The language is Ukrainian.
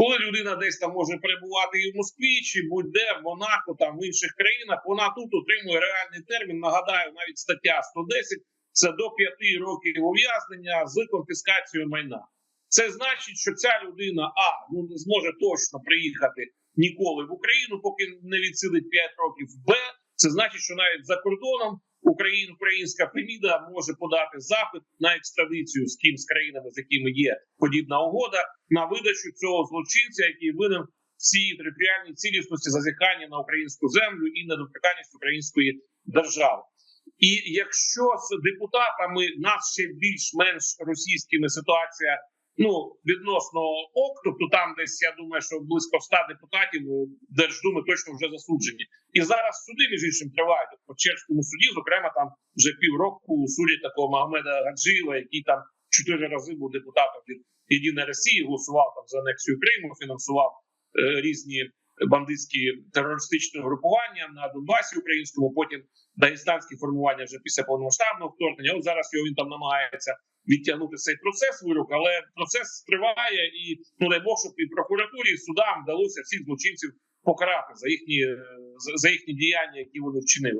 Коли людина десь там може перебувати і в Москві, чи будь-де в Монако, там в інших країнах, вона тут отримує реальний термін. Нагадаю, навіть стаття 110 – це до 5 років ув'язнення з конфіскацією майна. Це значить, що ця людина а ну не зможе точно приїхати ніколи в Україну, поки не відсидить 5 років. Б це значить, що навіть за кордоном Україна, українська Феміда може подати запит на екстрадицію з ким з країнами, з якими є подібна угода, на видачу цього злочинця, який винен всій територіальній цілісності зазіхання на українську землю і недоторканність української держави. І якщо з депутатами нас ще більш-менш російськими ситуація ну відносно ок, тобто там десь я думаю, що близько 100 депутатів е, Держдуми точно вже засуджені. І зараз суди між іншим тривають по Чешському суді. Зокрема, там вже півроку судять такого Магомеда Гаджиєва, який там чотири рази був депутатом від Єдиної Росії, голосував там за анексію Криму, фінансував е, різні бандитські терористичні групування на Донбасі українському. Потім дагестанські формування вже після повномасштабного вторгнення. От зараз його він там намагається відтягнути цей процес вирок, але процес триває, і ну дай Бог, щоб і прокуратурі, і судам вдалося всіх злочинців покарати за їхні е, за- за їхні діяння, які вони вчинили.